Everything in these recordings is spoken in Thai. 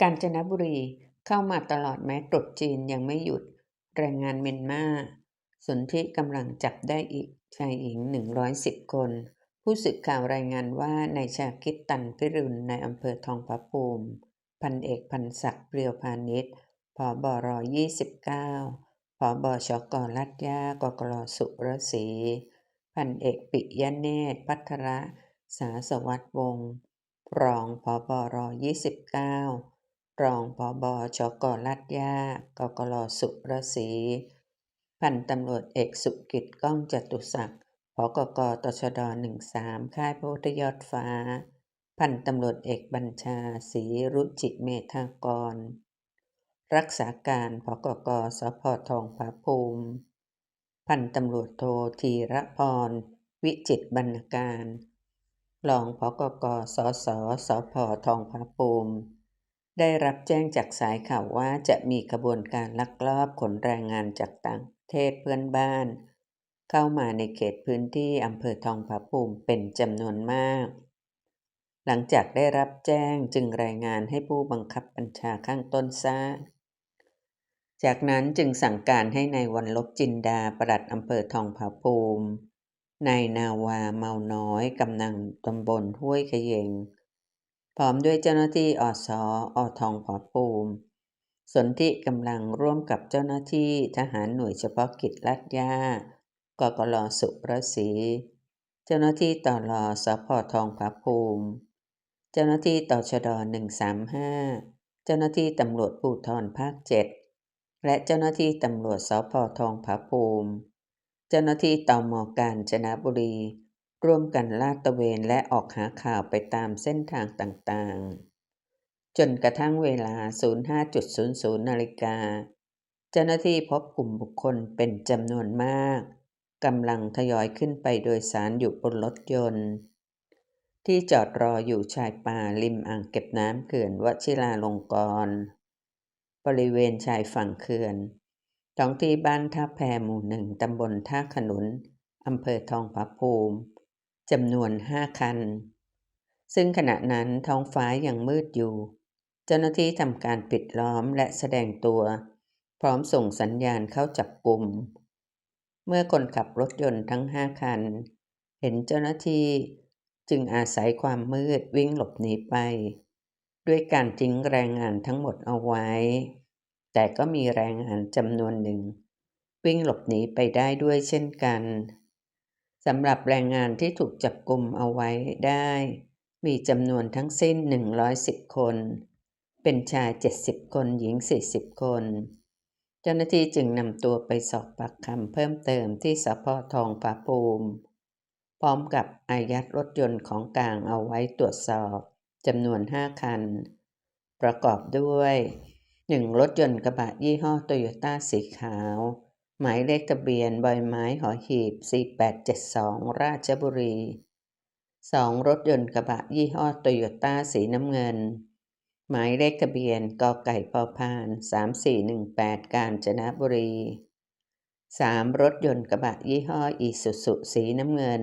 กาญจนบุรีเข้ามาตลอดแม้ตรุษจีนยังไม่หยุด แรงงานเมียนมาสนที่กำลังจับได้อีกชายหญิง 110 คน ผู้สื่อข่าวรายงานว่านายชาคิดตันพิรุณในอำเภอทองผาภูมิ พันเอกพันศักดิ์เปรียวพาณิชย์ผบร29ผบชกลัดยากกรสุรศรีพันเอกปิยเนตรพัทระ สาสวัสดวงศ์รองผบร29 รองผบชกลัดยากกรสุรศรีพันตำรวจเอกสุกิจก้องจตุศักดิ์ผกกตชด13ค่ายพระพุทธยอดฟ้า พันตำรวจเอกบัญชาศรีรุจิเมธากร รักษาการผกกสพทองผาภูมิ พันตำรวจโทธีระพร วิจิตบรรณการรองผกกสสสพทองผาภูมิ ได้รับแจ้งจากสายข่าวว่าจะมีขบวนการลักลอบขนแรงงานจากต่างประเทศเพื่อนบ้าน เข้ามาในเขตพื้นที่อำเภอทองผาภูมิเป็นจำนวนมาก หลังจากได้รับแจ้งจึงรายงานให้ผู้บังคับบัญชาข้างต้นทราบจากนั้นจึงสั่งการให้ในายวันลบจินดาปลัดอำเภอทองผาภูมินายนาวาเมาน้อยกำนันตำบลห้วยขยง พร้อมด้วยเจ้าหน้าที่อสอทองผาภูมิสนธิกำลังร่วมกับเจ้าหน้าที่ทหารหน่วยเฉพาะกิจลัดยากกรสุรศรีเจ้าหน้าที่ต่อหลสพทองผาภูมิ เจ้าหน้าที่ต่อชด135เจ้าหน้าที่ตำรวจภูธรภาค7และเจ้าหน้าที่ตำรวจสพทองผาภูมิ เจ้าหน้าที่ตมกาญจนบุรี ร่วมกันลาดตระเวนและออกหาข่าวไปตามเส้นทางต่างๆ จนกระทั่งเวลา 05.00 นาฬิกา เจ้าหน้าที่พบกลุ่มบุคคลเป็นจำนวนมากกำลังทยอยขึ้นไปโดยสารอยู่บนรถยนต์ ที่จอดรออยู่ชายป่าริมอ่างเก็บน้ำเขื่อนวชิราลงกรณ์บริเวณชายฝั่งเขื่อนท้องที่บ้านท่าแพหมู่หนึ่งตำบลท่าขนุนอำเภอทองผาภูมิ จำนวนห้าคัน ซึ่งขณะนั้นท้องฟ้ายังมืดอยู่ เจ้าหน้าที่ทำการปิดล้อมและแสดงตัว พร้อมส่งสัญญาณเข้าจับกลุ่ม เมื่อคนขับรถยนต์ทั้งห้าคัน เห็นเจ้าหน้าที่จึงอาศัยความมืดวิ่งหลบหนีไป ด้วยการทิ้งแรงงานทั้งหมดเอาไว้ แต่ก็มีแรงงานจำนวนหนึ่ง วิ่งหลบหนีไปได้ด้วยเช่นกัน สำหรับแรงงานที่ถูกจับกลุ่มเอาไว้ได้ มีจำนวนทั้งสิ้น 110 คน เป็นชาย 70 คนหญิง 40 คน เจ้าหน้าที่จึงนำตัวไปสอบปากคำเพิ่มเติมที่สพทองผาภูมิ พร้อมกับอายัดรถยนต์ของกลางเอาไว้ตรวจสอบจำนวน 5 คัน ประกอบด้วย 1. รถยนต์กระบะยี่ห้อโตโยต้าสีขาว หมายเลขทะเบียนใบไม้หอหีบ 4872 ราชบุรี 2. รถยนต์กระบะยี่ห้อโตโยต้าสีน้ำเงิน หมายเลขทะเบียนกอไก่พอพาน 3418 กาญจนบุรี 3. รถยนต์กระบะยี่ห้ออีสุสุสีน้ำเงิน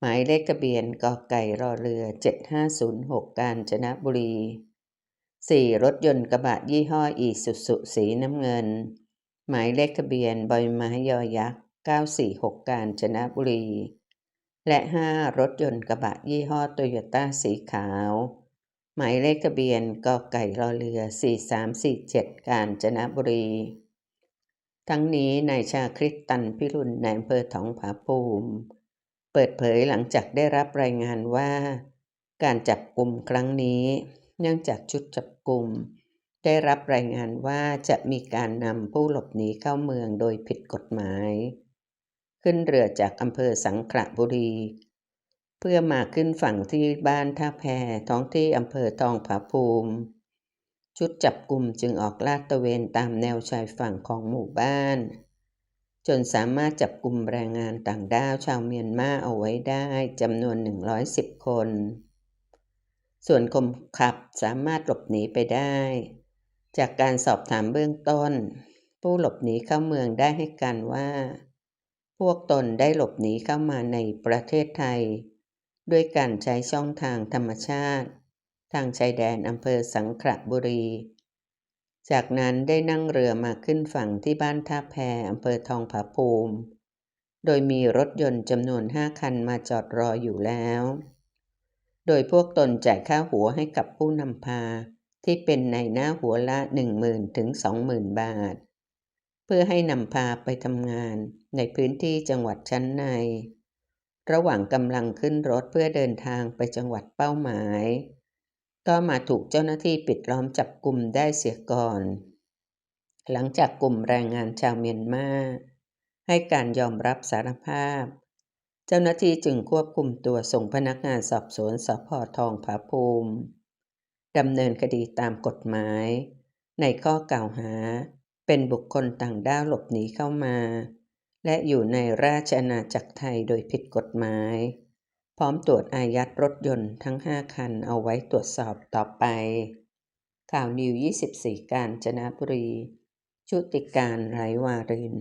หมายเลขทะเบียนกอไก่รอเรือ 7506 กาญจนบุรี 4. รถยนต์กระบะยี่ห้ออีสุสุสีน้ำเงิน หมายเลขทะเบียนบอยไม้ยอยักษ์ 946 กาญจนบุรี และ 5. รถยนต์กระบะยี่ห้อโตโยต้าสีขาว หมายเลขทะเบียนกอไก่รอเรือ 4347 กาญจนบุรี ทั้งนี้นายชาคริสตันพิรุณในอำเภอถองผาภูมิ เปิดเผยหลังจากได้รับรายงานว่า การจับกลุ่มครั้งนี้ เนื่องจากชุดจับกลุ่ม ได้รับรายงานว่าจะมีการนำผู้หลบหนีเข้าเมืองโดยผิดกฎหมาย ขึ้นเรือจากอำเภอสังขละบุรี เพื่อมาขึ้นฝั่งที่บ้านท่าแพท้องที่อำเภอทองผาภูมิ ชุดจับกลุ่มจึงออกลาดตระเวนตามแนวชายฝั่งของหมู่บ้าน จนสามารถจับกลุ่มแรงงานต่างด้าวชาวเมียนมาเอาไว้ได้จำนวน 110 คน ส่วนคนขับสามารถหลบหนีไปได้ จากการสอบถามเบื้องต้น ผู้หลบหนีเข้าเมืองได้ให้การว่า พวกตนได้หลบหนีเข้ามาในประเทศไทย ด้วยการใช้ช่องทางธรรมชาติ ทางชายแดนอำเภอสังขละบุรี จากนั้นได้นั่งเรือมาขึ้นฝั่งที่บ้านท่าแพอำเภอทองผาภูมิ โดยมีรถยนต์จำนวนห้าคันมาจอดรออยู่แล้ว โดยพวกตนจ่ายค่าหัวให้กับผู้นำพา ที่เป็นในหน้าหัวละหนึ่งหมื่นถึงสองหมื่นบาท เพื่อให้นำพาไปทำงานในพื้นที่จังหวัดชั้นใน ระหว่างกำลังขึ้นรถเพื่อเดินทางไปจังหวัดเป้าหมาย ก็มาถูกเจ้าหน้าที่ปิดล้อมจับกลุ่มได้เสียก่อน หลังจากกลุ่มแรงงานชาวเมียนมาให้การยอมรับสารภาพ เจ้าหน้าที่จึงควบคุมตัวส่งพนักงานสอบสวนสพทองผาภูมิ ดำเนินคดีตามกฎหมาย ในข้อกล่าวหา เป็นบุคคลต่างด้าวหลบหนีเข้ามา และอยู่ในราชอาณาจักรไทยโดยผิดกฎหมาย พร้อมตรวจอายัดรถยนต์ทั้ง 5 คันเอาไว้ตรวจสอบต่อไป ข่าวนิว 24 การจนบุรี ชุติการไร้วาริน